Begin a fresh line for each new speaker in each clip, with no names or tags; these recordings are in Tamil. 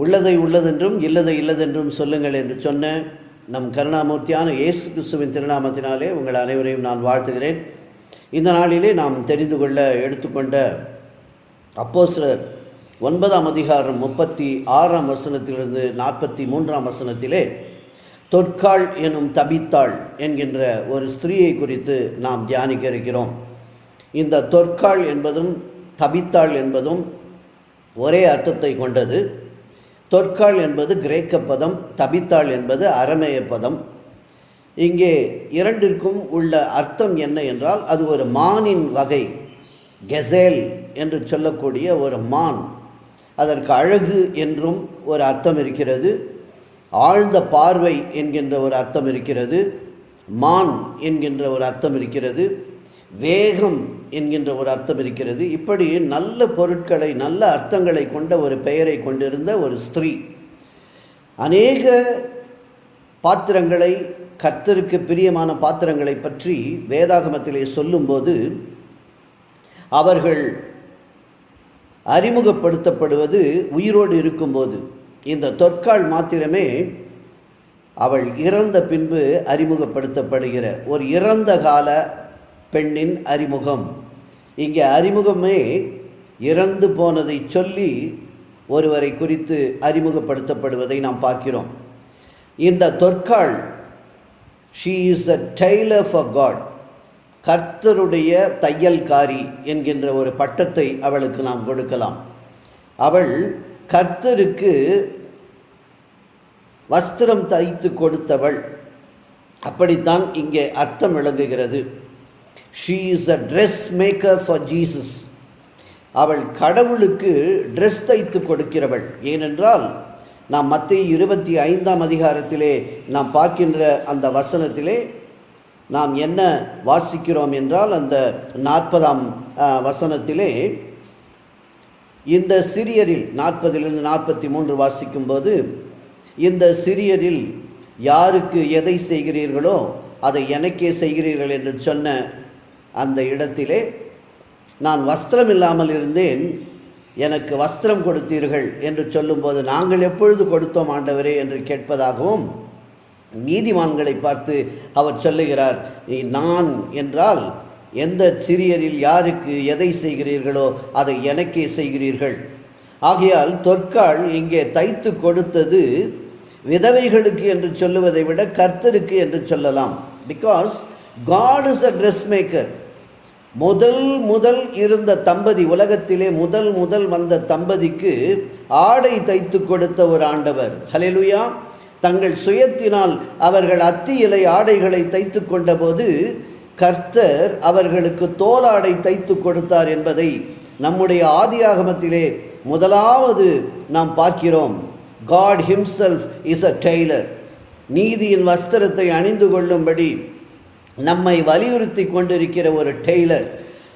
உள்ளதை உள்ளதென்றும் இல்லதை இல்லதென்றும் சொல்லுங்கள் என்று சொன்ன நம் கருணாமூர்த்தியான இயேசு கிறிஸ்துவின் திருநாமத்தினாலே உங்கள் அனைவரையும் நான் வாழ்த்துகிறேன். இந்த நாளிலே நாம் தெரிந்து கொள்ள எடுத்துக்கொண்ட அப்போஸ்தலர் ஒன்பதாம் அதிகாரம் முப்பத்தி ஆறாம் வசனத்திலிருந்து நாற்பத்தி மூன்றாம் வசனத்திலே தொற்காள் எனும் தபித்தாள் என்கின்ற ஒரு ஸ்திரீயை குறித்து நாம் தியானிக்க இருக்கிறோம். இந்த தொற்காள் என்பதும் தபித்தாள் என்பதும் ஒரே அர்த்தத்தை கொண்டது. தொற்காள் என்பது கிரேக்க பதம் தபித்தாள் என்பது அரமேய பதம். இங்கே இரண்டிற்கும் உள்ள அர்த்தம் என்ன என்றால் அது ஒரு மானின் வகை கெசேல் என்று சொல்லக்கூடிய ஒரு மான். அதற்கு அழகு என்றும் ஒரு அர்த்தம் இருக்கிறது ஆழ்ந்த பார்வை என்கின்ற ஒரு அர்த்தம் இருக்கிறது மான் என்கின்ற ஒரு அர்த்தம் இருக்கிறது. வேகம் என்கின்ற ஒரு அர்த்தம் இருக்கிறது. இப்படி நல்ல பொருட்களை நல்ல அர்த்தங்களை கொண்ட ஒரு பெயரை கொண்டிருந்த ஒரு ஸ்திரீ. அநேக பாத்திரங்களை கர்த்தருக்கு பிரியமான பாத்திரங்களை பற்றி வேதாகமத்திலே சொல்லும்போது அவர்கள் அறிமுகப்படுத்தப்படுவது உயிரோடு இருக்கும்போது. இந்த தொற்கால் மாத்திரமே அவள் இறந்த பின்பு அறிமுகப்படுத்தப்படுகிற ஒரு இறந்த கால பெண்ணின் அறிமுகம். இங்கே அறிமுகமே இறந்து போனதை சொல்லி ஒருவரை குறித்து அறிமுகப்படுத்தப்படுவதை நாம் பார்க்கிறோம். இந்த தொற்கால் she is a tailor for God கர்த்தருடைய தையல்காரி என்கின்ற ஒரு பட்டத்தை அவளுக்கு நாம் கொடுக்கலாம். அவள் கர்த்தருக்கு வஸ்திரம் தைத்து கொடுத்தவள். அப்படித்தான் இங்கே அர்த்தம் விளங்குகிறது. She is a dress maker for Jesus அவள் கடவுளுக்கு ட்ரெஸ் தைத்து கொடுக்கிறவள். ஏனென்றால் நாம் மத்திய இருபத்தி ஐந்தாம் அதிகாரத்திலே நாம் பார்க்கின்ற அந்த வசனத்திலே நாம் என்ன வாசிக்கிறோம் என்றால் அந்த நாற்பதாம் வசனத்திலே இந்த சிறியரில் நாற்பதிலிருந்து நாற்பத்தி மூன்று வாசிக்கும்போது இந்த சிறியரில் யாருக்கு எதை செய்கிறீர்களோ அதை எனக்கே செய்கிறீர்கள் என்று சொன்ன அந்த இடத்திலே நான் வஸ்திரம் இல்லாமல் இருந்தேன். எனக்கு வஸ்திரம் கொடுத்தீர்கள் என்று சொல்லும்போது நாங்கள் எப்பொழுது கொடுத்தோம் ஆண்டவரே என்று கேட்பதாகவும் நீதிமான்களை பார்த்து அவர் சொல்லுகிறார் நான் என்றால் எந்த சிறியரில் யாருக்கு எதை செய்கிறீர்களோ அதை எனக்கே செய்கிறீர்கள். ஆகையால் தொற்கால் இங்கே தைத்து கொடுத்தது விதவைகளுக்கு என்று சொல்லுவதை விட கர்த்தருக்கு என்று சொல்லலாம். Because God is a dress maker முதல் முதல் இருந்த தம்பதி உலகத்திலே முதல் முதல் வந்த தம்பதிக்கு ஆடை தைத்து கொடுத்த ஒரு ஆண்டவர். ஹலெலுயா தங்கள் சுயத்தினால் அவர்கள் அத்தி இலை ஆடைகளை தைத்து கொண்டபோது கர்த்தர் அவர்களுக்கு தோலாடை தைத்து கொடுத்தார் என்பதை நம்முடைய ஆதியாகமத்திலே முதலாவது நாம் பார்க்கிறோம். God himself is a tailor நீதியின் வஸ்திரத்தை அணிந்து கொள்ளும்படி நம்மை வலியுறுத்தி கொண்டிருக்கிற ஒரு டெய்லர்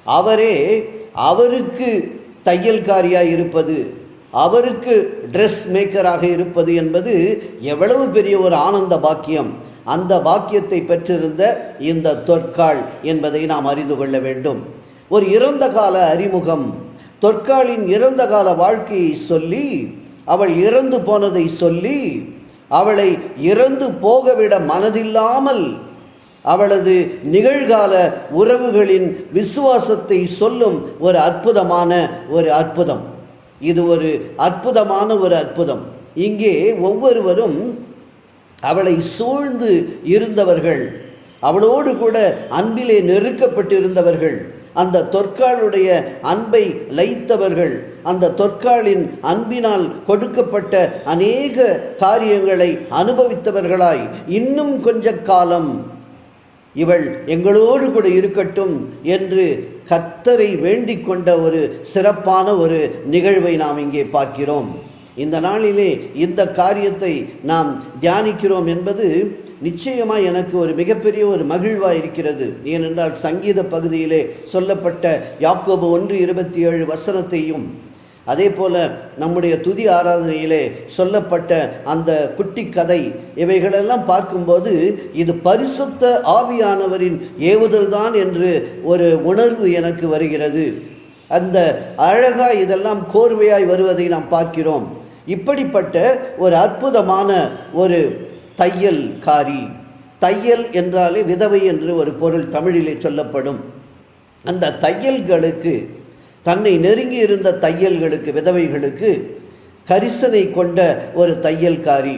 அவரே அவருக்கு தையல்காரியாக இருப்பது அவருக்கு ட்ரெஸ் மேக்கராக இருப்பது என்பது எவ்வளவு பெரிய ஒரு ஆனந்த பாக்கியம். அந்த பாக்கியத்தை பெற்றிருந்த இந்த தொற்காள் என்பதை நாம் அறிந்து கொள்ள வேண்டும். ஒரு இறந்த கால அறிமுகம். தொற்காலின் இறந்த கால வாழ்க்கையை சொல்லி அவள் இறந்து போனதை சொல்லி அவளை இறந்து போகவிட மனதில்லாமல் அவளது நிகழ்கால உறவுகளின் விசுவாசத்தை சொல்லும் ஒரு அற்புதமான ஒரு அற்புதம். இது ஒரு அற்புதமான ஒரு அற்புதம். இங்கே ஒவ்வொருவரும் அவளை சூழ்ந்து இருந்தவர்கள் அவளோடு கூட அன்பிலே நெருக்கப்பட்டிருந்தவர்கள் அந்த தொற்காளுடைய அன்பை லைத்தவர்கள் அந்த தொற்காலின் அன்பினால் கொடுக்கப்பட்ட அநேக காரியங்களை அனுபவித்தவர்களாய் இன்னும் கொஞ்ச காலம் இவள் எங்களோடு கூட இருக்கட்டும் என்று கத்தரை வேண்டிக் கொண்ட ஒரு சிறப்பான ஒரு நிகழ்வை நாம் இங்கே பார்க்கிறோம். இந்த நாளிலே இந்த காரியத்தை நாம் தியானிக்கிறோம் என்பது நிச்சயமாக எனக்கு ஒரு மிகப்பெரிய ஒரு மகிழ்வாக இருக்கிறது. ஏனென்றால் சங்கீத பகுதியிலே சொல்லப்பட்ட யாக்கோபு ஒன்று இருபத்தி ஏழு வசனத்தையும் அதே போல நம்முடைய துதி ஆராதனையிலே சொல்லப்பட்ட அந்த குட்டி கதை இவைகளெல்லாம் பார்க்கும்போது இது பரிசுத்த ஆவியானவரின் ஏவுதல் தான் என்று ஒரு உணர்வு எனக்கு வருகிறது. அந்த அழகாய் இதெல்லாம் கோர்வையாய் வருவதை நாம் பார்க்கிறோம். இப்படிப்பட்ட ஒரு அற்புதமான ஒரு தையல்காரி தையல் என்றாலே விதவை என்று ஒரு பொருள் தமிழிலே சொல்லப்படும். அந்த தையல்களுக்கு தன்னை நெருங்கி இருந்த தையல்களுக்கு விதவைகளுக்கு கரிசனை கொண்ட ஒரு தையல்காரி.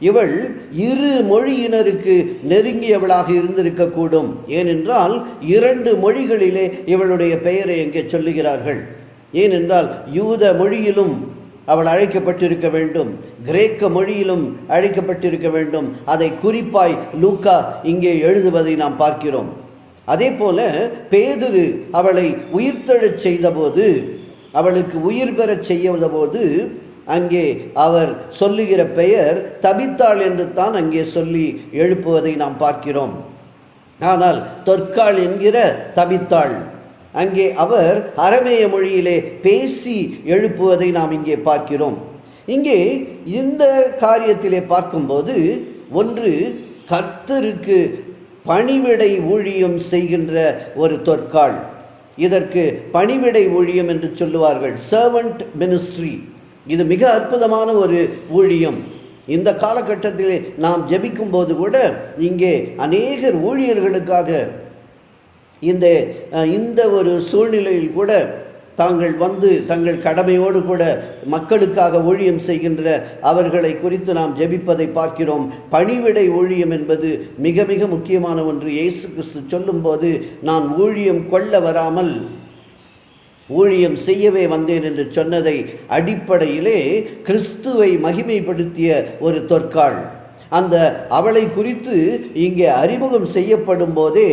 இவள் இரு மொழியினருக்கு நெருங்கியவளாக இருந்திருக்கக்கூடும். ஏனென்றால் இரண்டு மொழிகளிலே இவளுடைய பெயரை எங்கே சொல்லுகிறார்கள். ஏனென்றால் யூத மொழியிலும் அவள் அழைக்கப்பட்டிருக்க வேண்டும். கிரேக்க மொழியிலும் அழைக்கப்பட்டிருக்க வேண்டும். அதை குறிப்பாய் லூக்கா இங்கே எழுதுவதை நாம் பார்க்கிறோம். அதே போல பேதுரு அவளை உயிர்த்தெழச் செய்தபோது அவளுக்கு உயிர் பெறச் செய்தபோது அங்கே அவர் சொல்லுகிற பெயர் தபித்தாள் என்று தான் அங்கே சொல்லி எழுப்புவதை நாம் பார்க்கிறோம். ஆனால் தொற்காள் என்கிற தபித்தாள் அங்கே அவர் அரமேய மொழியிலே பேசி எழுப்புவதை நாம் இங்கே பார்க்கிறோம். இங்கே இந்த காரியத்திலே பார்க்கும்போது ஒன்று கர்த்தருக்கு பணிவிடை ஊழியம் செய்கின்ற ஒரு தொற்கால். இதற்கு பணிவிடை ஊழியம் என்று சொல்லுவார்கள். சர்வன்ட் மினிஸ்ட்ரி இது மிக அற்புதமான ஒரு ஊழியம். இந்த காலகட்டத்தில் நாம் ஜபிக்கும் போது கூட இங்கே அநேகர் ஊழியர்களுக்காக இந்த இந்த ஒரு சூழ்நிலையில் கூட தாங்கள் வந்து தங்கள் கடமையோடு கூட மக்களுக்காக ஊழியம் செய்கின்ற அவர்களை குறித்து நாம் ஜெபிப்பதை பார்க்கிறோம். பணிவிடை ஊழியம் என்பது மிக மிக முக்கியமான ஒன்று. இயேசு கிறிஸ்து சொல்லும்போது நான் ஊழியம் கொள்ள வராமல் ஊழியம் செய்யவே வந்தேன் என்று சொன்னதை அடிப்படையிலே கிறிஸ்துவை மகிமைப்படுத்திய ஒரு தொற்காள் அந்த அவளை குறித்து இங்கே அறிமுகம் செய்யப்படும் போதே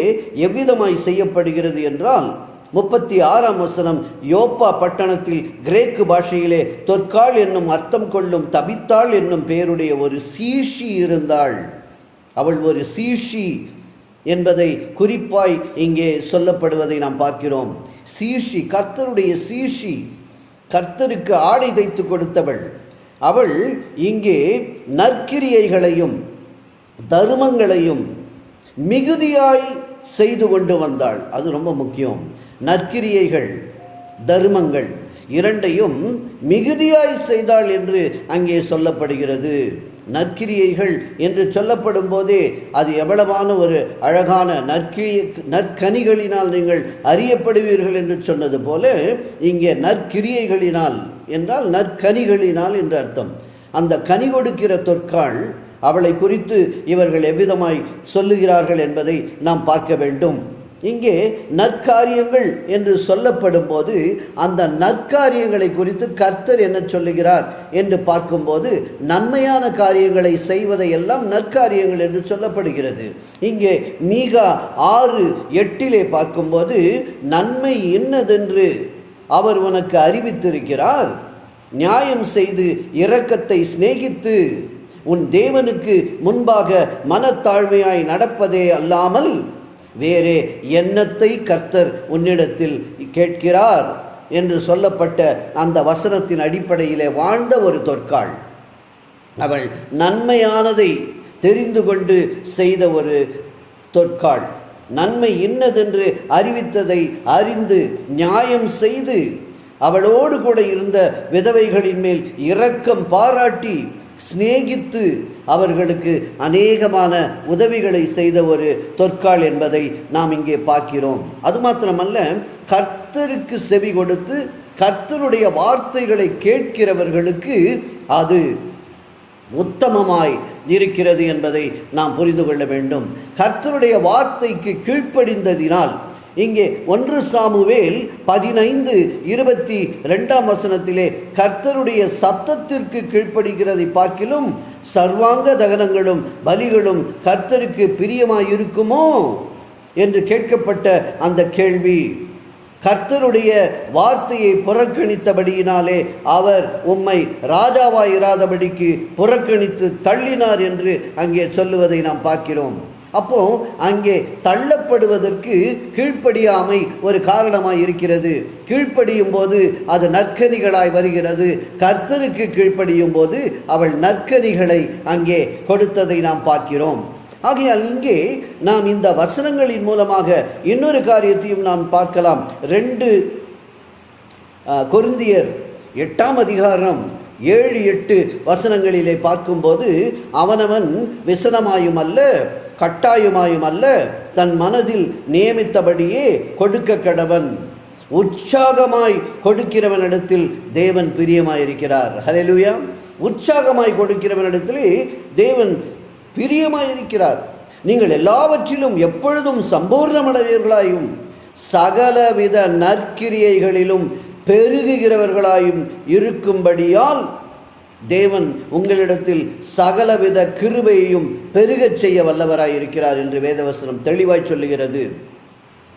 எவ்விதமாய் செய்யப்படுகிறது என்றால் முப்பத்தி ஆறாம் வசனம் யோப்பா பட்டணத்தில் கிரேக்கு பாஷையிலே தொற்காள் என்னும் அர்த்தம் கொள்ளும் தபித்தாள் என்னும் பெயருடைய ஒரு சீஷி இருந்தாள். அவள் ஒரு சீஷி என்பதை குறிப்பாய் இங்கே சொல்லப்படுவதை நாம் பார்க்கிறோம். சீஷி கர்த்தருடைய சீஷி கர்த்தருக்கு ஆடை தைத்து கொடுத்தவள். அவள் இங்கே நற்கிரியைகளையும் தர்மங்களையும் மிகுதியாய் செய்து கொண்டு வந்தாள். அது ரொம்ப முக்கியம். நற்கிரியைகள் தர்மங்கள் இரண்டையும் மிகுதியாய் செய்தாள் என்று அங்கே சொல்லப்படுகிறது. நற்கிரியைகள் என்று சொல்லப்படும் போதே அது எவ்வளவான ஒரு அழகான நற்கிரிய நற்கனிகளினால் நீங்கள் அறியப்படுவீர்கள் என்று சொன்னது போல இங்கே நற்கிரியைகளினால் என்றால் நற்கனிகளினால் என்று அர்த்தம். அந்த கனி கொடுக்கிற தொற்காள் அவளை குறித்து இவர்கள் எவ்விதமாய் சொல்லுகிறார்கள் என்பதை நாம் பார்க்க வேண்டும். இங்கே நற்காரியங்கள் என்று சொல்லப்படும் போது அந்த நற்காரியங்களை குறித்து கர்த்தர் என்ன சொல்லுகிறார் என்று பார்க்கும்போது நன்மையான காரியங்களை செய்வதை எல்லாம் நற்காரியங்கள் என்று சொல்லப்படுகிறது. இங்கே மீகா ஆறு எட்டிலே பார்க்கும்போது நன்மை என்னதென்று அவர் உனக்கு அறிவித்திருக்கிறார். நியாயம் செய்து இரக்கத்தை சிநேகித்து உன் தேவனுக்கு முன்பாக மனத்தாழ்மையாய் நடப்பதே அல்லாமல் வேறே எண்ணத்தை கர்த்தர் உன்னிடத்தில் கேட்கிறார் என்று சொல்லப்பட்ட அந்த வசனத்தின் அடிப்படையிலே வாழ்ந்த ஒரு தொற்காள் அவள் நன்மையானதை தெரிந்து கொண்டு செய்த ஒரு தொற்காள் நன்மை இன்னதென்று அறிவித்ததை அறிந்து நியாயம் செய்து அவளோடு கூட இருந்த விதவைகளின் மேல் இரக்கம் பாராட்டி சிநேகித்து அவர்களுக்கு அநேகமான உதவிகளை செய்த ஒரு தொற்காள் என்பதை நாம் இங்கே பார்க்கிறோம். அது மாத்திரமல்ல கர்த்தருக்கு செவி கொடுத்து கர்த்தருடைய வார்த்தைகளை கேட்கிறவர்களுக்கு அது உத்தமமாய் இருக்கிறது என்பதை நாம் புரிந்து கொள்ள வேண்டும். கர்த்தருடைய வார்த்தைக்கு கீழ்ப்படிந்ததினால் இங்கே ஒன்று சாமுவேல் பதினைந்து இருபத்தி ரெண்டாம் வசனத்திலே கர்த்தருடைய சத்தத்திற்கு கீழ்ப்படுகிறதை பார்க்கிலும் சர்வாங்க தகனங்களும் பலிகளும் கர்த்தருக்கு பிரியமாயிருக்குமோ? என்று கேட்கப்பட்ட அந்த கேள்வி. கர்த்தருடைய வார்த்தையை புறக்கணித்தபடியினாலே அவர் உம்மை ராஜாவாயிராதபடிக்கு புறக்கணித்து தள்ளினார் என்று அங்கே சொல்லுவதை நாம் பார்க்கிறோம். அப்போ அங்கே தள்ளப்படுவதற்கு கீழ்ப்படியாமை ஒரு காரணமாய் இருக்கிறது. கீழ்ப்படியும் போது அது நற்கனிகளாய் வருகிறது. கர்த்தருக்கு கீழ்ப்படியும் போது அவள் நற்கனிகளை அங்கே கொடுத்ததை நாம் பார்க்கிறோம். ஆகையால் இங்கே நாம் இந்த வசனங்களின் மூலமாக இன்னொரு காரியத்தையும் நாம் பார்க்கலாம். ரெண்டு கொருந்தியர் எட்டாம் அதிகாரம் ஏழு எட்டு வசனங்களிலே பார்க்கும்போது அவனவன் விசனமாயும் அல்ல கட்டாயமாயும் அல்ல தன் மனதில் நியமித்தபடியே கொடுக்க கடவன். உற்சாகமாய் கொடுக்கிறவனிடத்தில் தேவன் பிரியமாயிருக்கிறார். ஹலெலுயா உற்சாகமாய் கொடுக்கிறவனிடத்திலே தேவன் பிரியமாயிருக்கிறார். நீங்கள் எல்லாவற்றிலும் எப்பொழுதும் சம்பூர்ணமடைவீர்களாயும் சகலவித நற்கிரியைகளிலும் பெருகுகிறவர்களாயும் இருக்கும்படியால் தேவன் உங்களிடத்தில் சகலவித கிருபையையும் பெருகச் செய்ய வல்லவராயிருக்கிறார் என்று வேதவசனம் தெளிவாய் சொல்லுகிறது.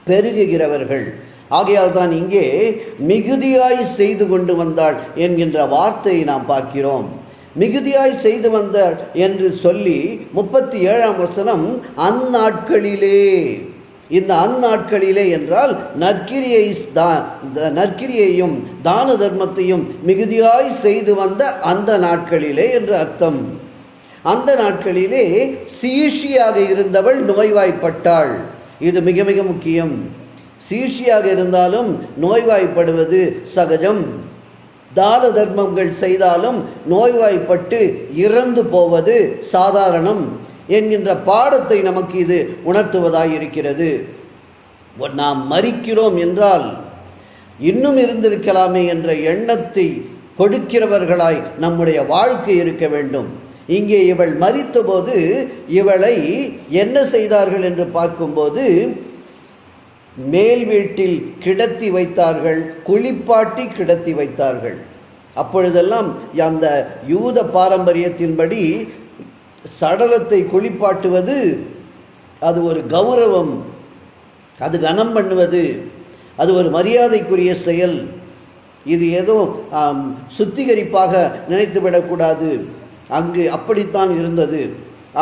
பெருகுகிறவர்கள். ஆகையால் தான் இங்கே மிகுதியாய் செய்து கொண்டு வந்தாள் என்கின்ற வார்த்தையை நாம் பார்க்கிறோம். மிகுதியாய் செய்து வந்தாள் என்று சொல்லி முப்பத்தி ஏழாம் வசனம் அந்நாட்களிலே இந்த அந்நாட்களிலே என்றால் நற்கிரியை தான் நற்கிரியையும் தான தர்மத்தையும் மிகுதியாய் செய்து வந்த அந்த நாட்களிலே என்று அர்த்தம். அந்த நாட்களிலே சீஷியாக இருந்தவள் நோய்வாய்ப்பட்டாள். இது மிக மிக முக்கியம். சீஷியாக இருந்தாலும் நோய்வாய்ப்படுவது சகஜம். தான தர்மங்கள் செய்தாலும் நோய்வாய்ப்பட்டு இறந்து போவது சாதாரணம். என்கின்ற பாடத்தை நமக்கு இது உணர்த்துவதாக இருக்கிறது. நாம் மறிக்கிறோம் என்றால் இன்னும் இருந்திருக்கலாமே என்ற எண்ணத்தை கொடுக்கிறவர்களாய் நம்முடைய வாழ்க்கை இருக்க வேண்டும். இங்கே இவள் மறித்தபோது இவளை என்ன செய்தார்கள் என்று பார்க்கும்போது மேல் வீட்டில் கிடத்தி வைத்தார்கள் குளிப்பாட்டி கிடத்தி வைத்தார்கள். அப்பொழுதெல்லாம் அந்த யூத பாரம்பரியத்தின்படி சடலத்தை குளிப்பாட்டுவது அது ஒரு கௌரவம் அது கனம் பண்ணுவது அது ஒரு மரியாதைக்குரிய செயல். இது ஏதோ சுத்திகரிப்பாக நினைத்துவிடக்கூடாது. அங்கு அப்படித்தான் இருந்தது.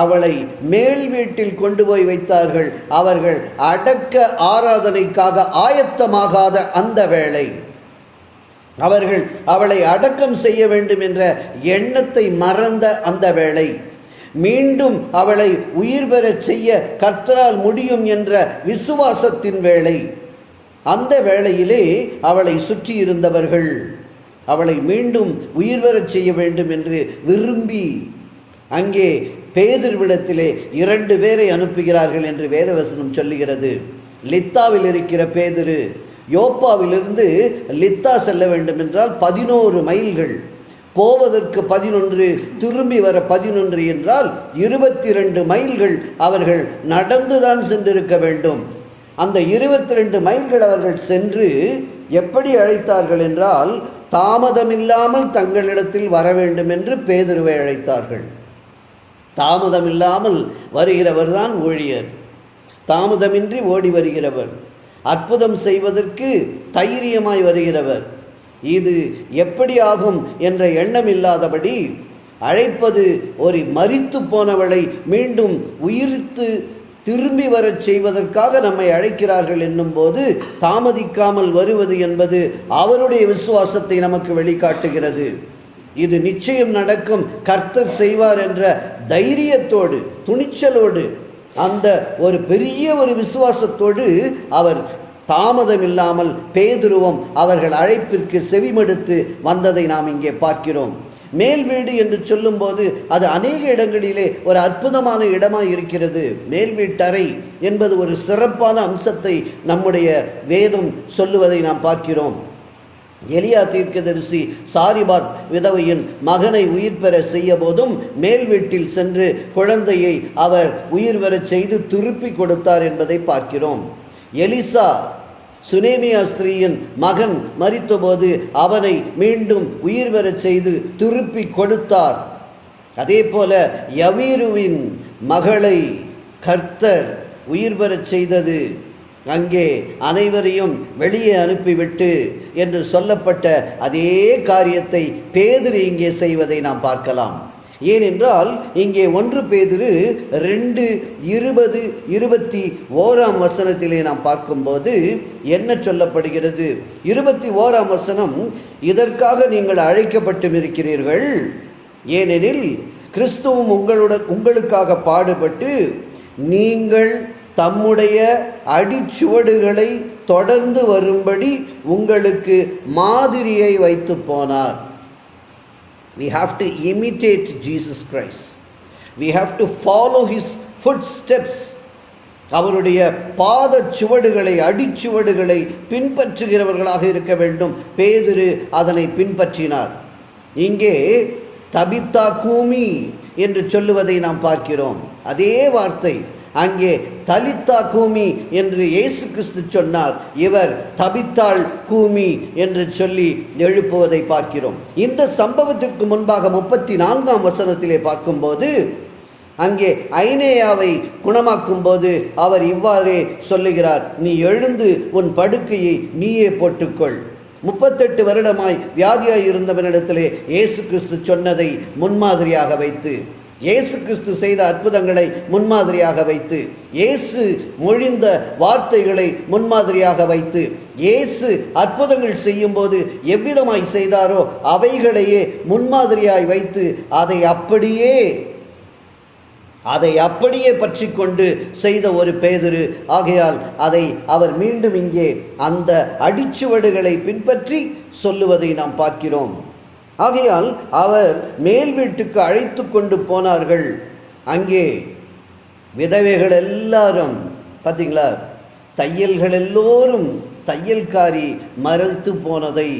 அவளை மேல் வீட்டில் கொண்டு போய் வைத்தார்கள் அவர்கள் அடக்க ஆராதனைக்காக ஆயத்தமாகாத அந்த வேளை. அவர்கள் அவளை அடக்கம் செய்ய வேண்டும் என்ற எண்ணத்தை மறந்த அந்த வேளை. மீண்டும் அவளை உயிர் பெறச் செய்ய கர்த்தரால் முடியும் என்ற விசுவாசத்தின் வேளை. அந்த வேளையிலே அவளை சுற்றி இருந்தவர்கள் அவளை மீண்டும் உயிர் பெறச் செய்ய வேண்டும் என்று விரும்பி அங்கே பேதிர்விடத்திலே இரண்டு பேரை அனுப்புகிறார்கள் என்று வேதவசனம் சொல்லுகிறது. லித்தாவில் இருக்கிற பேதிரு யோப்பாவிலிருந்து லித்தா செல்ல வேண்டும் என்றால் பதினோரு மைல்கள். போவதற்கு பதினொன்று திரும்பி வர பதினொன்று என்றால் இருபத்தி ரெண்டு மைல்கள் அவர்கள் நடந்துதான் சென்றிருக்க வேண்டும். அந்த இருபத்தி ரெண்டு மைல்கள் அவர்கள் சென்று எப்படி அழைத்தார்கள் என்றால் தாமதமில்லாமல் தங்களிடத்தில் வர வேண்டும் என்று பேதுருவை அழைத்தார்கள். தாமதமில்லாமல் வருகிறவர் தான் ஊழியர். தாமதமின்றி ஓடி வருகிறவர். அற்புதம் செய்வதற்கு தைரியமாய் வருகிறவர். இது எப்படி ஆகும் என்ற எண்ணம் இல்லாதபடி அழைப்பது ஒரு மறித்து போனவளை மீண்டும் உயிர்த்து திரும்பி வரச் செய்வதற்காக நம்மை அழைக்கிறார்கள் என்னும்போது தாமதிக்காமல் வருவது என்பது அவருடைய விசுவாசத்தை நமக்கு வெளிக்காட்டுகிறது. இது நிச்சயம் நடக்கும். கர்த்தர் செய்வார் என்ற தைரியத்தோடு துணிச்சலோடு அந்த ஒரு பெரிய ஒரு விசுவாசத்தோடு அவர் தாமதம் இல்லாமல் பேதுருவம் அவர்கள் அழைப்பிற்கு செவிமடுத்து வந்ததை நாம் இங்கே பார்க்கிறோம். மேல் வீடு என்று சொல்லும்போது அது அநேக இடங்களிலே ஒரு அற்புதமான இடமாக இருக்கிறது. மேல் வீட்டறை என்பது ஒரு சிறப்பான அம்சத்தை நம்முடைய வேதம் சொல்லுவதை நாம் பார்க்கிறோம். எலியா தீர்க்கதரிசி சாரிபாத் விதவையின் மகனை உயிர் பெற செய்ய போதும் மேல் வீட்டில் சென்று குழந்தையை அவர் உயிர் வரச் செய்து திருப்பி கொடுத்தார் என்பதை பார்க்கிறோம். எலிசா சுனேமியா ஸ்திரீயின் மகன் மறித்தபோது அவனை மீண்டும் உயிர் வரச் செய்து திருப்பி கொடுத்தார். அதே போல யவீருவின் மகளை கர்த்தர் உயிர் வரச் செய்தது. அங்கே அனைவரையும் வெளியே அனுப்பிவிட்டு என்று சொல்லப்பட்ட அதே காரியத்தை பேதிரி இங்கே செய்வதை நாம் பார்க்கலாம். ஏனென்றால் இங்கே ஒன்று பேதிரு ரெண்டு இருபது இருபத்தி ஓராம் வசனத்திலே நாம் பார்க்கும்போது என்ன சொல்லப்படுகிறது? இருபத்தி ஓராம் வசனம் இதற்காக நீங்கள் அழைக்கப்பட்டும் இருக்கிறீர்கள் ஏனெனில் கிறிஸ்துவும் உங்களுடன் உங்களுக்காக பாடுபட்டு நீங்கள் தம்முடைய அடிச்சுவடுகளை தொடர்ந்து வரும்படி உங்களுக்கு மாதிரியை வைத்து போனார். We have to imitate Jesus Christ. We have to follow his footsteps. அவருடைய பாத சுவடுகளை அடிச்சுவடுகளை பின்பற்றுகிறவர்களாக இருக்க வேண்டும் பேதுரு அதனை பின்பற்றினார் இங்கே தபித்தா கூமி என்று சொல்லுவதை நாம் பார்க்கிறோம் அதே வார்த்தை அங்கே தலித்தா கூமி என்று இயேசு கிறிஸ்து சொன்னார். இவர் தபித்தாள் கூமி என்று சொல்லி எழுப்புவதை பார்க்கிறோம். இந்த சம்பவத்திற்கு முன்பாக முப்பத்தி நான்காம் வசனத்திலே பார்க்கும்போது அங்கே ஐனேயாவை குணமாக்கும்போது அவர் இவ்வாறே சொல்லுகிறார் நீ எழுந்து உன் படுக்கையை நீயே போட்டுக்கொள். முப்பத்தெட்டு வருடமாய் வியாதியாய் இருந்தவனிடத்திலே இயேசு கிறிஸ்து சொன்னதை முன்மாதிரியாக வைத்து இயேசு கிறிஸ்து செய்த அற்புதங்களை முன்மாதிரியாக வைத்து இயேசு மொழிந்த வார்த்தைகளை முன்மாதிரியாக வைத்து இயேசு அற்புதங்கள் செய்யும்போது எவ்விதமாய் செய்தாரோ அவைகளையே முன்மாதிரியாய் வைத்து அதை அப்படியே அதை அப்படியே பற்றி கொண்டு செய்த ஒரு பேதுரு. ஆகையால் அதை அவர் மீண்டும் இங்கே அந்த அடிச்சுவடுகளை பின்பற்றி சொல்லுவதை நாம் பார்க்கிறோம். ஆகையால் அவர் மேல் வீட்டுக்கு அழைத்து கொண்டு போனார்கள். அங்கே விதவைகள் எல்லாரும் பார்த்தீங்களா தையல்கள் எல்லோரும் தையல்காரி மறுத்து போனதை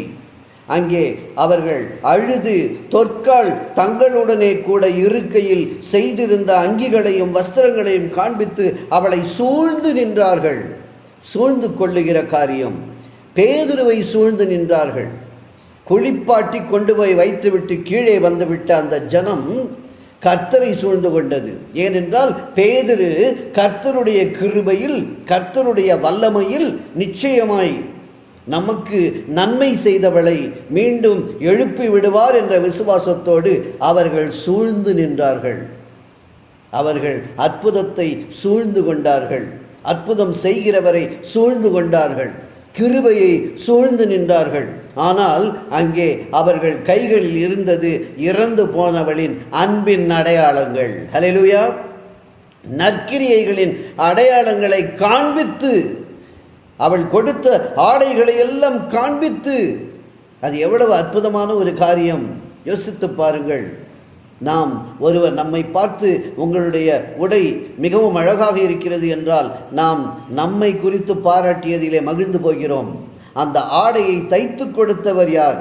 அங்கே அவர்கள் அழுது தொற்கால் தங்களுடனே கூட இருக்கையில் செய்திருந்த அங்கிகளையும் வஸ்திரங்களையும் காண்பித்து அவளை சூழ்ந்து நின்றார்கள். சூழ்ந்து கொள்ளுகிற காரியம். பேதுருவை சூழ்ந்து நின்றார்கள். குளிப்பாட்டி கொண்டு போய் வைத்துவிட்டு கீழே வந்துவிட்ட அந்த ஜனம் கர்த்தரை சூழ்ந்து கொண்டது. ஏனென்றால் பேதரு கர்த்தருடைய கிருபையில் கர்த்தருடைய வல்லமையில் நிச்சயமாய் நமக்கு நன்மை செய்தவளை மீண்டும் எழுப்பி விடுவார் என்ற விசுவாசத்தோடு அவர்கள் சூழ்ந்து நின்றார்கள். அவர்கள் அற்புதத்தை சூழ்ந்து கொண்டார்கள். அற்புதம் செய்கிறவரை சூழ்ந்து கொண்டார்கள். கிருபையை சூழ்ந்து நின்றார்கள். ஆனால் அங்கே அவர்கள் கைகளில் இருந்தது இறந்து போனவளின் அன்பின் அடையாளங்கள். ஹலெலுயா நற்கிரியைகளின் அடையாளங்களை காண்பித்து அவள் கொடுத்த ஆடைகளை எல்லாம் காண்பித்து. அது எவ்வளவு அற்புதமான ஒரு காரியம். யோசித்து பாருங்கள். நாம் ஒருவர் நம்மை பார்த்து உங்களுடைய உடை மிகவும் அழகாக இருக்கிறது என்றால் நாம் நம்மை குறித்து பாராட்டியதிலே மகிழ்ந்து போகிறோம். அந்த ஆடையை தைத்து கொடுத்தவர் யார்?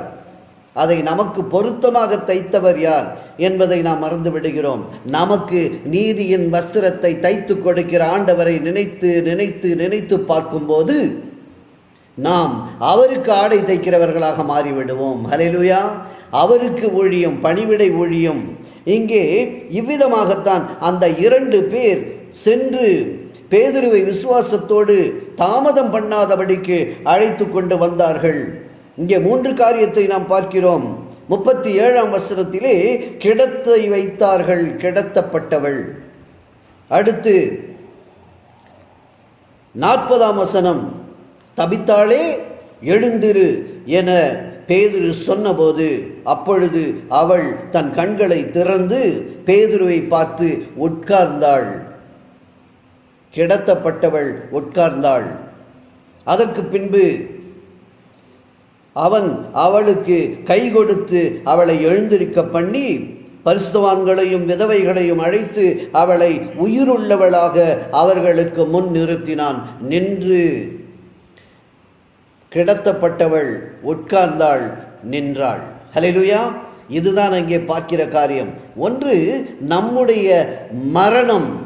அதை நமக்கு பொருத்தமாக தைத்தவர் யார்? என்பதை நாம் மறந்து விடுகிறோம். நமக்கு நீதியின் வஸ்திரத்தை தைத்து கொடுக்கிற ஆண்டவரை நினைத்து நினைத்து நினைத்து பார்க்கும்போது நாம் அவருக்கு ஆடை தைக்கிறவர்களாக மாறிவிடுவோம். ஹலெலுயா அவருக்கு ஊழியம் பணிவிடை ஊழியம். இங்கே இவ்விதமாகத்தான் அந்த இரண்டு பேர் சென்று பேதுருவை விசுவாசத்தோடு தாமதம் பண்ணாதபடிக்கு அழைத்து கொண்டு வந்தார்கள். இங்கே மூன்று காரியத்தை நாம் பார்க்கிறோம். முப்பத்தி ஏழாம் வசனத்திலே கிடத்தை வைத்தார்கள் கிடத்தப்பட்டவள். அடுத்து நாற்பதாம் வசனம் தபித்தாளே எழுந்திரு என பேதுரு சொன்னபோது அப்பொழுது அவள் தன் கண்களை திறந்து பேதுருவை பார்த்து உட்கார்ந்தாள். கிடத்தப்பட்டவள் உட்கார்ந்தாள். அதற்கு பின்பு அவன் அவளுக்கு கை கொடுத்து அவளை எழுந்திருக்க பண்ணி பரிசுவான்களையும் விதவைகளையும் அழைத்து அவளை உயிருள்ளவளாக அவர்களுக்கு முன் நிறுத்தினான். நின்று கிடத்தப்பட்டவள் உட்கார்ந்தாள் நின்றாள். ஹalleluya. இதுதான் அங்கே பார்க்கிற காரியம். ஒன்று நம்முடைய மரணம்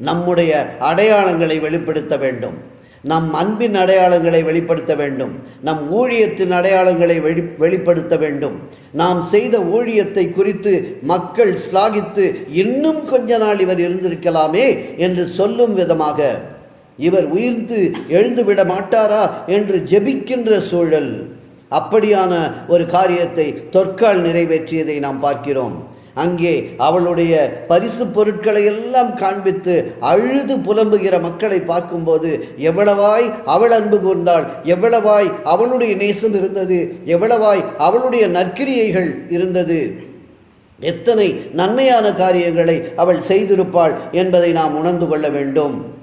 நம்முடைய அடையாளங்களை வெளிப்படுத்த வேண்டும். நம் அன்பின் அடையாளங்களை வெளிப்படுத்த வேண்டும். நம் ஊழியத்தின் அடையாளங்களை வெளி வெளிப்படுத்த வேண்டும். நாம் செய்த ஊழியத்தை குறித்து மக்கள் ஸ்லாகித்து இன்னும் கொஞ்ச நாள் இவர் இருந்திருக்கலாமே என்று சொல்லும் விதமாக இவர் உயிர்ந்து எழுந்துவிட மாட்டாரா என்று ஜெபிக்கின்ற சூழல் அப்படியான ஒரு காரியத்தை தொற்கால் நிறைவேற்றியதை நாம் பார்க்கிறோம். அங்கே அவளுடைய பரிசு பொருட்களை எல்லாம் காண்பித்து அழுது புலம்புகிற மக்களை பார்க்கும்போது எவ்வளவாய் அவள் அன்பு கூர்ந்தாள் எவ்வளவாய் அவளுடைய நேசம் இருந்தது எவ்வளவாய் அவளுடைய நற்கிரியைகள் இருந்தது. எத்தனை நன்மையான காரியங்களை அவள் செய்திருப்பாள் என்பதை நாம் உணர்ந்து கொள்ள வேண்டும்.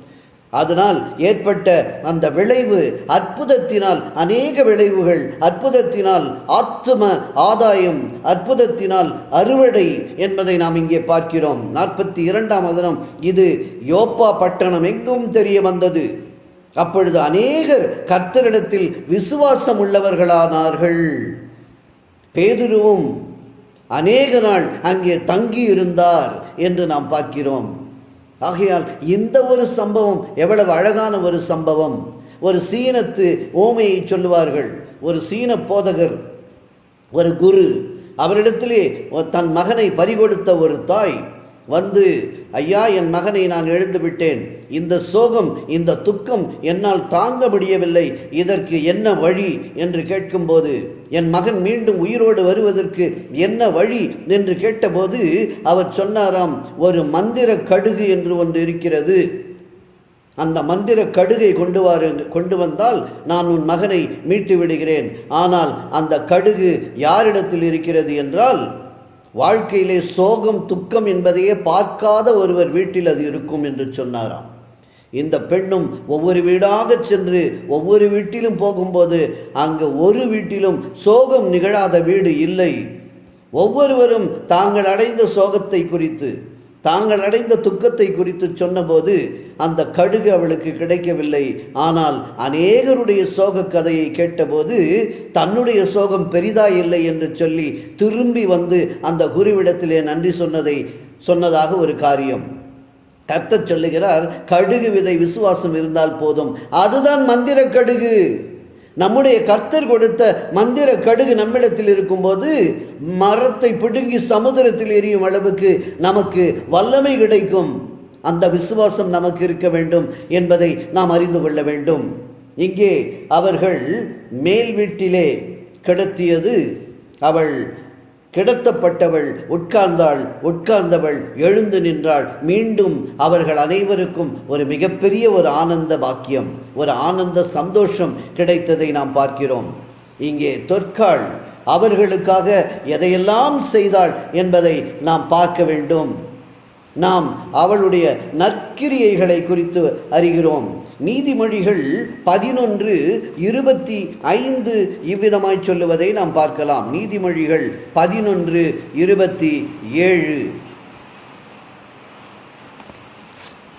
அதனால் ஏற்பட்ட அந்த விளைவு அற்புதத்தினால் அநேக விளைவுகள் அற்புதத்தினால் ஆத்தும ஆதாயம் அற்புதத்தினால் அறுவடை என்பதை நாம் இங்கே பார்க்கிறோம். நாற்பத்தி இரண்டாம் அதனம் இது யோப்பா பட்டணம் எங்கும் தெரிய வந்தது. அப்பொழுது அநேகர் கர்த்தரிடத்தில் விசுவாசம் உள்ளவர்களானார்கள். பேதுருவும் அநேக நாள் அங்கே தங்கி இருந்தார் என்று நாம் பார்க்கிறோம். ஆகையால் இந்த ஒரு சம்பவம் எவ்வளவு அழகான ஒரு சம்பவம். ஒரு சீனத்து ஓமையை சொல்லுவார்கள். ஒரு சீன போதகர் ஒரு குரு அவரிடத்திலே தன் மகனை பறிகொடுத்த ஒரு தாய் வந்து ஐயா என் மகனை நான் எழுந்து விட்டேன். இந்த சோகம் இந்த துக்கம் என்னால் தாங்க முடியவில்லை. இதற்கு என்ன வழி? என்று கேட்கும்போது என் மகன் மீண்டும் உயிரோடு வருவதற்கு என்ன வழி? என்று கேட்டபோது அவர் சொன்னாராம் ஒரு மந்திர கடுகு என்று ஒன்று இருக்கிறது. அந்த மந்திர கடுகை கொண்டு வாரு கொண்டு வந்தால் நான் உன் மகனை மீட்டு விடுகிறேன். ஆனால் அந்த கடுகு யாரிடத்தில் இருக்கிறது என்றால் வாழ்க்கையிலே சோகம் துக்கம் என்பதையே பார்க்காத ஒருவர் வீட்டில் அது இருக்கும் என்று சொன்னாராம். இந்த பெண்ணும் ஒவ்வொரு வீடாக சென்று ஒவ்வொரு வீட்டிலும் போகும்போது அங்கு ஒரு வீட்டிலும் சோகம் நிகழாத வீடு இல்லை. ஒவ்வொருவரும் தாங்கள் அடைந்த சோகத்தை குறித்து தாங்கள் அடைந்த துக்கத்தை குறித்து சொன்னபோது அந்த கடுகு அவளுக்கு கிடைக்கவில்லை. ஆனால் அநேகருடைய சோக கதையை கேட்டபோது தன்னுடைய சோகம் பெரிதா இல்லை என்று சொல்லி திரும்பி வந்து அந்த குருவிடத்திலே நன்றி சொன்னதை சொன்னதாக ஒரு காரியம். கர்த்தர் சொல்லுகிறார் கடுகு விதை விசுவாசம் இருந்தால் போதும். அதுதான் மந்திர கடுகு. நம்முடைய கர்த்தர் கொடுத்த மந்திர கடுகு நம்மிடத்தில் இருக்கும்போது மரத்தை பிடுங்கி சமுதிரத்தில் எரியும் அளவுக்கு நமக்கு வல்லமை கிடைக்கும். அந்த விசுவாசம் நமக்கு இருக்க வேண்டும் என்பதை நாம் அறிந்து கொள்ள வேண்டும். இங்கே அவர்கள் மேல் வீட்டிலே கிடத்தியது. அவள் கிடத்தப்பட்டவள் உட்கார்ந்தாள் உட்கார்ந்தவள் எழுந்து நின்றாள். மீண்டும் அவர்கள் அனைவருக்கும் ஒரு மிகப்பெரிய ஒரு ஆனந்த பாக்கியம் ஒரு ஆனந்த சந்தோஷம் கிடைத்ததை நாம் பார்க்கிறோம். இங்கே தொற்காள் அவர்களுக்காக எதையெல்லாம் செய்தாள் என்பதை நாம் பார்க்க வேண்டும். நாம் அவளுடைய நற்கிரியைகளை குறித்து அறிகிறோம். நீதிமொழிகள் பதினொன்று இருபத்தி ஐந்து இவ்விதமாய் சொல்லுவதை நாம் பார்க்கலாம். நீதிமொழிகள் பதினொன்று இருபத்தி ஏழு.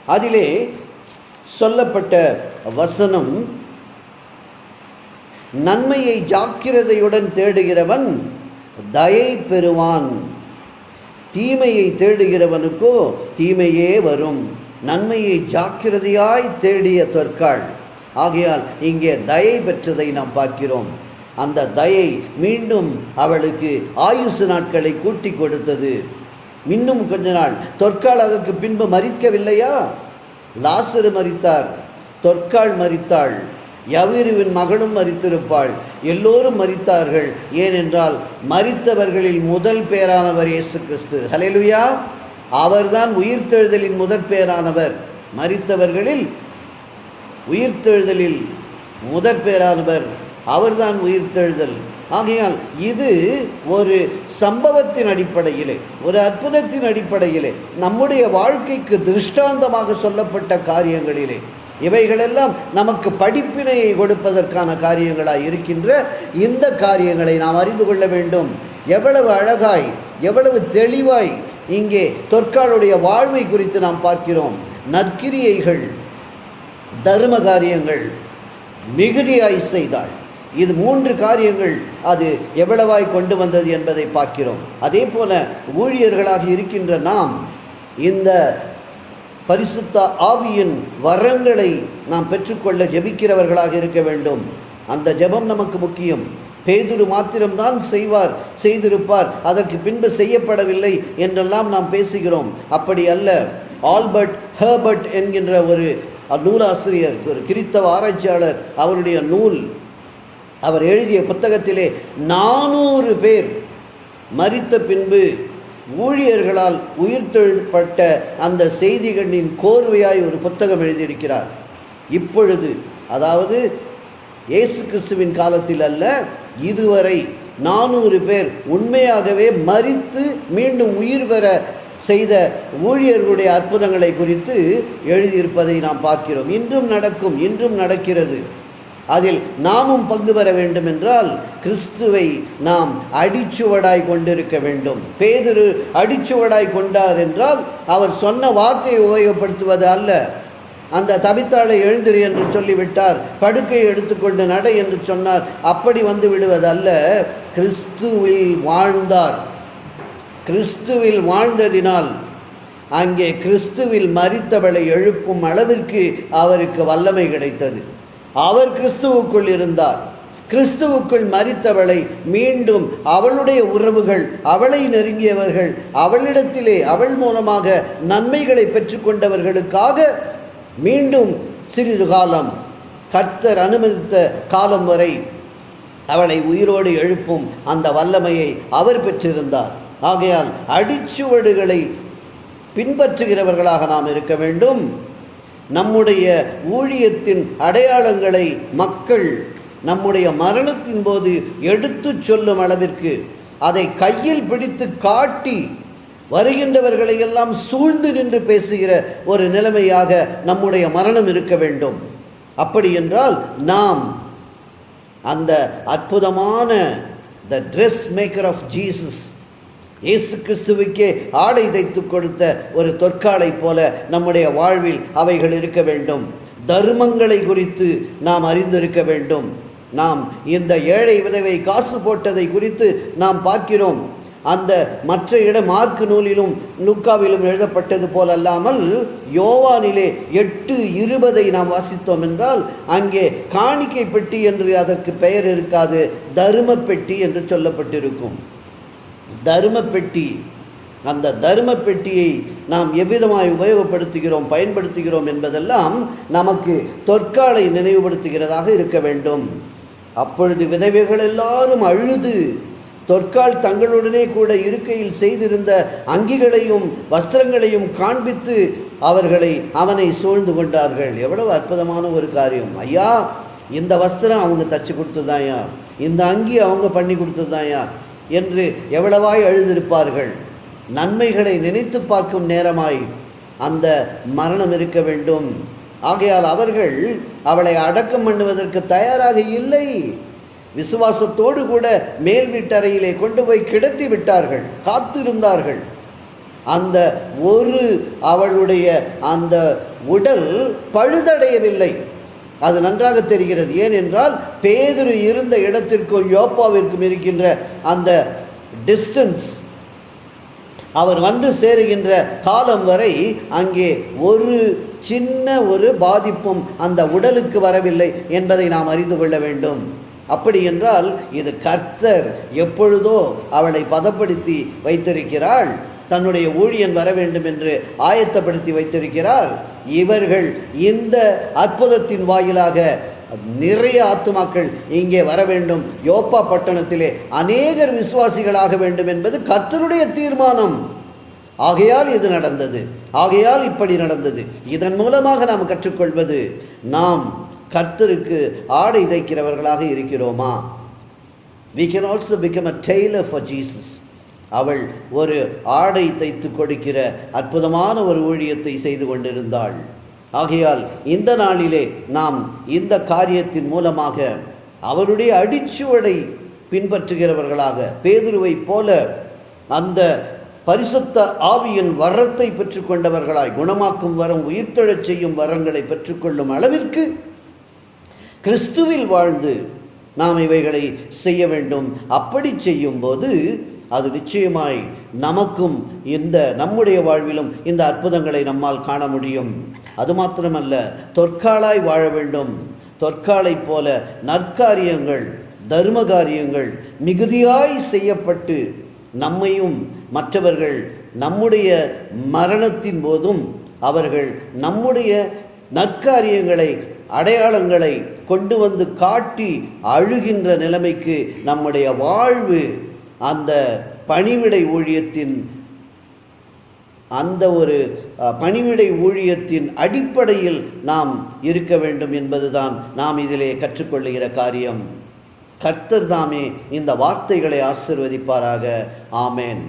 அதிலே சொல்லப்பட்ட வசனம் நன்மையை ஜாக்கிரதையுடன் தேடுகிறவன் தயை பெறுவான். தீமையை தேடுகிறவனுக்கோ தீமையே வரும். நன்மையை ஜாக்கிரதையாய் தேடிய தொற்காள். ஆகையால் இங்கே தயை பெற்றதை நாம் பார்க்கிறோம். அந்த தயை மீண்டும் அவளுக்கு ஆயுசு நாட்களை கூட்டி கொடுத்தது. இன்னும் கொஞ்ச நாள். தொற்காள் அதற்கு பின்பு மறிக்கவில்லையா லாசரு மறித்தார் தொற்காள் மறித்தாள் யவீருவின் மகளும் மறித்திருப்பாள் எல்லோரும் மறித்தார்கள் ஏனென்றால் மறித்தவர்களில் முதல் பேரானவர் இயேசு கிறிஸ்து. ஹலெலுயா அவர்தான் உயிர்த்தெழுதலின் முதற் பேரானவர். மறித்தவர்களில் உயிர்த்தெழுதலில் முதற் பேரானவர். அவர்தான் உயிர்த்தெழுதல். ஆகையால் இது ஒரு சம்பவத்தின் அடிப்படையிலே ஒரு அற்புதத்தின் அடிப்படையிலே நம்முடைய வாழ்க்கைக்கு திருஷ்டாந்தமாக சொல்லப்பட்ட காரியங்களிலே இவைகளெல்லாம் நமக்கு படிப்பினையை கொடுப்பதற்கான காரியங்களாக இருக்கின்ற இந்த காரியங்களை நாம் அறிந்து கொள்ள வேண்டும். எவ்வளவு அழகாய் எவ்வளவு தெளிவாய் இங்கே தொற்காளுடைய வாழ்வை குறித்து நாம் பார்க்கிறோம். நற்கிரியைகள் தர்ம காரியங்கள் மிகுதியாய் செய்தாள். இது மூன்று காரியங்கள் அது எவ்வளவாய் கொண்டு வந்தது என்பதை பார்க்கிறோம். அதே போல ஊழியர்களாக இருக்கின்ற நாம் இந்த பரிசுத்த ஆவியின் வரங்களை நாம் பெற்றுக்கொள்ள ஜெபிக்கிறவர்களாக இருக்க வேண்டும். அந்த ஜெபம் நமக்கு முக்கியம். பேதுரு மாத்திரம்தான் செய்வார் செய்திருப்பார். அதற்கு பின்பு செய்யப்படவில்லை என்றெல்லாம் நாம் பேசுகிறோம். அப்படி அல்ல. ஆல்பர்ட் ஹேர்பர்ட் என்கின்ற ஒரு நூலாசிரியர் ஒரு கிறித்தவ ஆராய்ச்சியாளர் அவருடைய நூல் அவர் எழுதிய புத்தகத்திலே நானூறு பேர் மறித்த பின்பு ஊழியர்களால் உயிர்த்தெழுப்பட்ட அந்த செய்திகளின் கோர்வையாய் ஒரு புத்தகம் எழுதியிருக்கிறார். இப்பொழுது அதாவது இயேசு கிறிஸ்துவின் காலத்தில் அல்ல இதுவரை நானூறு பேர் உண்மையாகவே மறித்து மீண்டும் உயிர் பெற செய்த ஊழியர்களுடைய அற்புதங்களை குறித்து எழுதியிருப்பதை நாம் பார்க்கிறோம். இன்றும் நடக்கும் இன்றும் நடக்கிறது. அதில் நாமும் பங்கு பெற வேண்டும் என்றால் கிறிஸ்துவை நாம் அடிச்சுவடாய் கொண்டிருக்க வேண்டும். பேதுரு அடிச்சுவடாய் கொண்டார் என்றால் அவர் சொன்ன வார்த்தையை உபயோகப்படுத்துவது அல்ல. அந்த தபித்தாளை எழுந்திரு என்று சொல்லிவிட்டார். படுக்கையை எடுத்துக்கொண்டு நட என்று சொன்னார். அப்படி வந்து விடுவதல்ல கிறிஸ்துவில் வாழ்ந்தார். கிறிஸ்துவில் வாழ்ந்ததினால் அங்கே கிறிஸ்துவில் மறித்தவளை எழுப்பும் அளவிற்கு அவருக்கு வல்லமை கிடைத்தது. அவர் கிறிஸ்துவுக்குள் இருந்தார். கிறிஸ்துவுக்குள் மரித்தவளை மீண்டும் அவளுடைய உறவுகள் அவளை நெருங்கியவர்கள் அவளிடத்திலே அவள் மூலமாக நன்மைகளை பெற்றுக்கொண்டவர்களுக்காக மீண்டும் சிறிது காலம் கர்த்தர் அனுமதித்த காலம் வரை அவளை உயிரோடு எழுப்பும் அந்த வல்லமையை அவர் பெற்றிருந்தார். ஆகையால் அடிச்சுவடுகளை பின்பற்றுகிறவர்களாக நாம் இருக்க வேண்டும். நம்முடைய ஊழியத்தின் அடையாளங்களை மக்கள் நம்முடைய மரணத்தின் போது எடுத்துச் சொல்லும் அளவிற்கு அதை கையில் பிடித்து காட்டி வருகின்றவர்களை எல்லாம் சூழ்ந்து நின்று பேசுகிற ஒரு நிலைமையாக நம்முடைய மரணம் இருக்க வேண்டும். அப்படி என்றால் நாம் அந்த அற்புதமான the dress maker of Jesus இயேசு கிறிஸ்துவுக்கே ஆடை தைத்து கொடுத்த ஒரு தொற்காலை போல நம்முடைய வாழ்வில் அவைகள் இருக்க வேண்டும். தர்மங்களை குறித்து நாம் அறிந்திருக்க வேண்டும். நாம் இந்த ஏழை விதவை காசு போட்டதை குறித்து நாம் பார்க்கிறோம். அந்த மற்ற இட மார்க்கு நூலிலும் நுக்காவிலும் எழுதப்பட்டது போல் அல்லாமல் யோவானிலே எட்டு இருபதை நாம் வாசித்தோம் என்றால் அங்கே காணிக்கை பெட்டி என்று அதற்கு பெயர் இருக்காது தரும பெட்டி என்று சொல்லப்பட்டிருக்கும். தரும பெட்டி அந்த தரும பெட்டியை நாம் எவ்விதமாய் உபயோகப்படுத்துகிறோம் பயன்படுத்துகிறோம் என்பதெல்லாம் நமக்கு தொற்காலை நினைவுபடுத்துகிறதாக இருக்க வேண்டும். அப்பொழுது விதவைகள் எல்லாரும் அழுது தொற்கால் தங்களுடனே கூட இருக்கையில் செய்திருந்த அங்கிகளையும் வஸ்திரங்களையும் காண்பித்து அவர்களை அவனை சூழ்ந்து கொண்டார்கள். எவ்வளவு அற்புதமான ஒரு காரியம். ஐயா இந்த வஸ்திரம் அவங்க தச்சு கொடுத்ததாயா இந்த அங்கி அவங்க பண்ணி கொடுத்ததாயா என்று எவ்வளவாய் எழுதியிருப்பார்கள். நன்மைகளை நினைத்து பார்க்கும் நேரமாய் அந்த மரணம் இருக்க வேண்டும். ஆகையால் அவர்கள் அவளை அடக்கம் பண்ணுவதற்கு தயாராக இல்லை. விசுவாசத்தோடு கூட மேல் வீட்டறையிலே கொண்டு போய் கிடத்தி விட்டார்கள் காத்திருந்தார்கள். அந்த ஒரு அவளுடைய அந்த உடல் பழுதடையவில்லை. அது நன்றாக தெரிகிறது. ஏனென்றால் பேதுரு இருந்த இடத்திற்கும் யோப்பாவிற்கும் இருக்கின்ற அந்த டிஸ்டன்ஸ் அவர் வந்து சேருகின்ற காலம் வரை அங்கே ஒரு சின்ன ஒரு பாதிப்பும் அந்த உடலுக்கு வரவில்லை என்பதை நாம் அறிந்து கொள்ள வேண்டும். அப்படி என்றால் இது கர்த்தர் எப்பொழுதோ அவளை பதப்படுத்தி வைத்திருக்கிறாள். தன்னுடைய ஊழியன் வர வேண்டும் என்று ஆயத்தப்படுத்தி வைத்திருக்கிறார். இவர்கள் இந்த அற்புதத்தின் வாயிலாக நிறைய ஆத்துமாக்கள் இங்கே வர வேண்டும். யோப்பா பட்டணத்திலே அநேகர் விசுவாசிகளாக வேண்டும் என்பது கர்த்தருடைய தீர்மானம். ஆகையால் இது நடந்தது. ஆகையால் இப்படி நடந்தது. இதன் மூலமாக நாம் கற்றுக்கொள்வது நாம் கர்த்தருக்கு ஆடை தைக்கிறவர்களாக இருக்கிறோமா? We can also become a tailor for Jesus அவள் ஒரு ஆடை தைத்து கொடுக்கிற அற்புதமான ஒரு ஊழியத்தை செய்து கொண்டிருந்தாள். ஆகையால் இந்த நாளிலே நாம் இந்த காரியத்தின் மூலமாக அவருடைய அடிச்சுவடை பின்பற்றுகிறவர்களாக பேதுருவைப் போல அந்த பரிசுத்த ஆவியின் வரத்தை பெற்றுக்கொண்டவர்களாய் குணமாக்கும் வரம் உயிர்த்தெழச் செய்யும் வரங்களை பெற்றுக்கொள்ளும் அளவிற்கு கிறிஸ்துவில் வாழ்ந்து நாம் இவைகளை செய்ய வேண்டும். அப்படி செய்யும்போது அது நிச்சயமாய் நமக்கும் இந்த நம்முடைய வாழ்விலும் இந்த அற்புதங்களை நம்மால் காண முடியும். அது மாத்திரமல்ல தொற்காலாய் வாழ வேண்டும். தொற்காலை போல நற்காரியங்கள் தர்ம காரியங்கள் மிகுதியாய் செய்யப்பட்டு நம்மையும் மற்றவர்கள் நம்முடைய மரணத்தின் போதும் அவர்கள் நம்முடைய நற்காரியங்களை அடையாளங்களை கொண்டு வந்து காட்டி அழுகின்ற நிலைமைக்கு நம்முடைய வாழ்வு அந்த பணிவிடை ஊழியத்தின் அந்த ஒரு பணிவிடை ஊழியத்தின் அடிப்படையில் நாம் இருக்க வேண்டும் என்பதுதான் நாம் இதிலே கற்றுக்கொள்ளுகிற காரியம். கர்த்தர் தாமே இந்த வார்த்தைகளை ஆசிர்வதிப்பாராக. ஆமேன்.